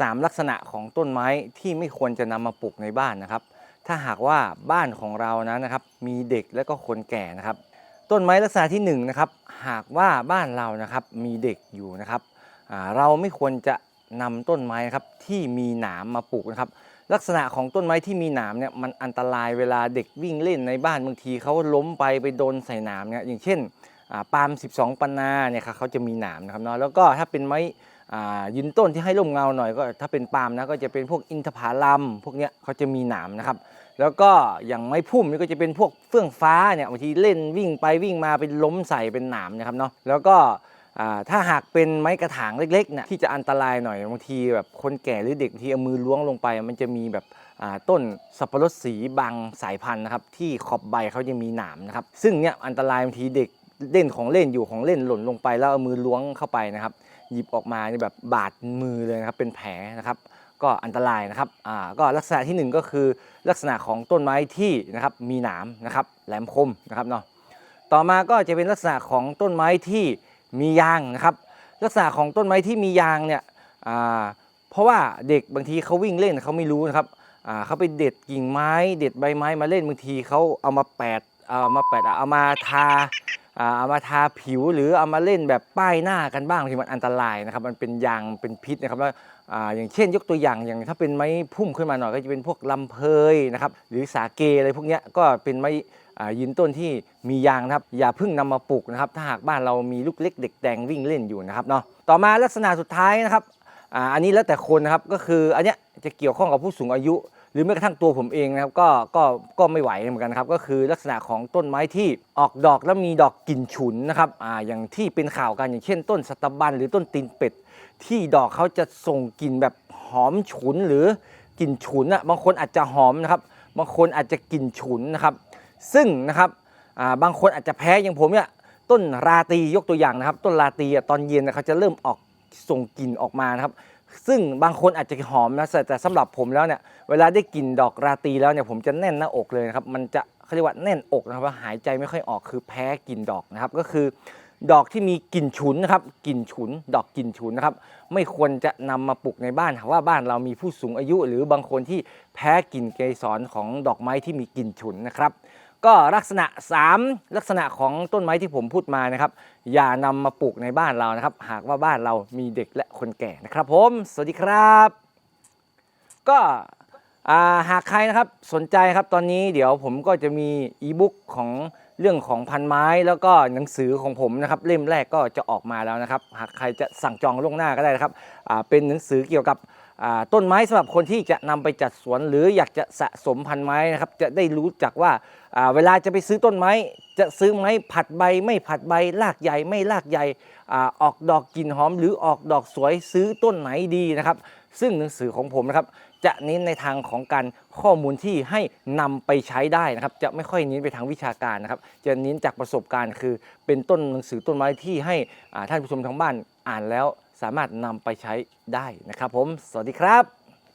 3 ลักษณะของต้นไม้ที่ไม่ควรจะนำมาปลูกในบ้านนะครับ ถ้าหากว่าบ้านของเรานะนะครับ มีเด็กและก็คนแก่นะครับ ต้นไม้ลักษณะที่1นงนะครับหากว่าบ้านเรานะครับมีเด็กอยู่นะครับเราไม่ควรจะนำต้นไม้ครับที่มีหนามมาปลูกนะครับ ลักษณะของต้นไม้ที่มีหนามเนี่ยมันอันตรายเวลาเด็กวิ่งเล่นในบ้านบางทีเขาล้มไปไปโดนใส่หนามเนี่ยอย่างเช่น ปาล์ม12 ปันนาเนี่ยครับเขาจะมีหนามนะครับเนาะแล้วก็ถ้าเป็นไม้ยืนต้นที่ให้ร่มเงาหน่อยก็ถ้าเป็นปาล์มนะก็จะเป็นพวกอินทผลัมพวกเนี้ยเขาจะมีหนามนะครับแล้วก็อย่างไม้พุ่มนี่ก็จะเป็นพวกเฟื่องฟ้าเนี่ยบางทีเล่นวิ่งไปวิ่งมาเป็นล้มใส่เป็นหนามนะครับเนาะแล้วก็ถ้าหากเป็นไม้กระถางเล็กๆเนี่ยที่จะอันตรายหน่อยบางทีแบบคนแก่หรือเด็กที่เอามือล้วงลงไป มันจะมีแบบต้นสับปะรดสีบางสายพันธุ์นะครับที่ขอบใบเขาจะมีหนามนะครับซึ่งเนี่ยอันตรายบางทีเด็ก เล่นของเล่นอยู่ของเล่นหล่นลงไปแล้วเอามือล้วงเข้าไปนะครับ หยิบออกมานี่แบบบาดมือเลยนะครับเป็นแผลนะครับก็อันตรายนะครับอ่าก็ลักษณะทีหนึ่1 ก็คือลักษณะของต้นไม้ที่นะครับมีหนามนะครับแหลมคมนะครับเนาะต่อมาก็จะเป็นลักษณะของต้นไม้ที่มียางนะครับ ลักษณะของต้นไม้ที่มียางเนี่ยอ่าเพราะว่าเด็กบางทีเขาวิ่งเล่นเขาไม่รู้นะครับอ่าเขาไปเด็ดกิ่งไม้ เด็ดใบไม้มาเล่นบางทีเขาเอามาแปดเอามาแปดเอามาทา เอามาทาผิวหรือเอามาเล่นแบบป้ายหน้ากันบ้างบางทีมันอันตรายนะครับ มันเป็นยางเป็นพิษนะครับแล้วอย่างเช่นยกตัวอย่างอย่างถ้าเป็นไม้พุ่มขึ้นมาหน่อยก็จะเป็นพวกลำเพยนะครับหรือสาเกอะไรพวกนี้ก็เป็นไม้ยืนต้นที่มียางนะครับ อย่าเพิ่งนำมาปลูกนะครับ ถ้าหากบ้านเรามีลูกเล็กเด็กแดงวิ่งเล่นอยู่นะครับเนาะต่อมาลักษณะสุดท้ายนะครับอันนี้แล้วแต่คนนะครับก็คืออันเนี้ยจะเกี่ยวข้องกับผู้สูงอายุ รือแม้กระทั่งตัวผมเองนะครับก็ก็ก็ไม่ไหวเหมือนกันครับก็คือลักษณะของต้นไม้ที่ออกดอกแล้วมีดอกกลิ่นฉุนนะครับอ่าอย่างที่เป็นข่าวกันอย่างเช่น ต้นสตบันหรือต้นตีนเป็ด ที่ดอกเขาจะส่งกลิ่นแบบหอมฉุนหรือกลิ่นฉุนอะบางคนอาจจะหอมนะครับบางคนอาจจะกลิ่นฉุนนะครับ ซึ่งนะครับอ่าบางคนอาจจะแพ้อย่างผมเนี่ยต้นราตียกตัวอย่างนะครับ ต้นราตีอะตอนเย็นนะเขาจะเริ่มออกส่งกลิ่นออกมานะครับ ซึ่งบางคนอาจจะหอมนะแต่แต่สำหรับผมแล้วเนี่ยเวลาได้กลิ่นดอกราตรีแล้วเนี่ยผมจะแน่นหน้าอกเลยนะครับมันจะเขาเรียกว่าแน่นอกนะครับหายใจไม่ค่อยออกคือแพ้กลิ่นดอกนะครับก็คือดอกที่มีกลิ่นฉุนนะครับกลิ่นฉุน ดอกกลิ่นฉุนนะครับไม่ควรจะนำมาปลูกในบ้านหากว่าบ้านเรามีผู้สูงอายุ หรือบางคนที่แพ้กลิ่นเกสรของดอกไม้ที่มีกลิ่นฉุนนะครับ ก็ลักษณะ 3 ลักษณะของต้นไม้ที่ผมพูดมานะครับ อย่านำมาปลูกในบ้านเรานะครับ หากว่าบ้านเรามีเด็กและคนแก่นะครับผม สวัสดีครับ ก็หากใครนะครับสนใจครับตอนนี้เดี๋ยวผมก็จะมีอีบุ๊กของเรื่องของพันไม้แล้วก็หนังสือของผมนะครับ เล่มแรกก็จะออกมาแล้วนะครับ หากใครจะสั่งจองล่วงหน้าก็ได้นะครับเป็นหนังสือเกี่ยวกับ ต้นไม้สำหรับคนที่จะนำไปจัดสวน หรืออยากจะสะสมพันไม้นะครับจะได้รู้จักว่าเวลาจะไปซื้อต้นไม้ จะซื้อไม้ผัดใบไม่ผัดใบรากใหญ่ไม่รากใหญ่ออกดอกกลิ่นหอม หรือออกดอกสวยซื้อต้นไหนดีนะครับ ซึ่งหนังสือของผมนะครับจะเน้นในทางของการข้อมูลที่ให้นำไปใช้ได้นะครับ จะไม่ค่อยเน้นไปทางวิชาการนะครับ จะเน้นจากประสบการณ์คือเป็นต้นหนังสือต้นไม้ที่ให้ท่านผู้ชมทางบ้านอ่านแล้ว สามารถนำไปใช้ได้นะครับผม สวัสดีครับ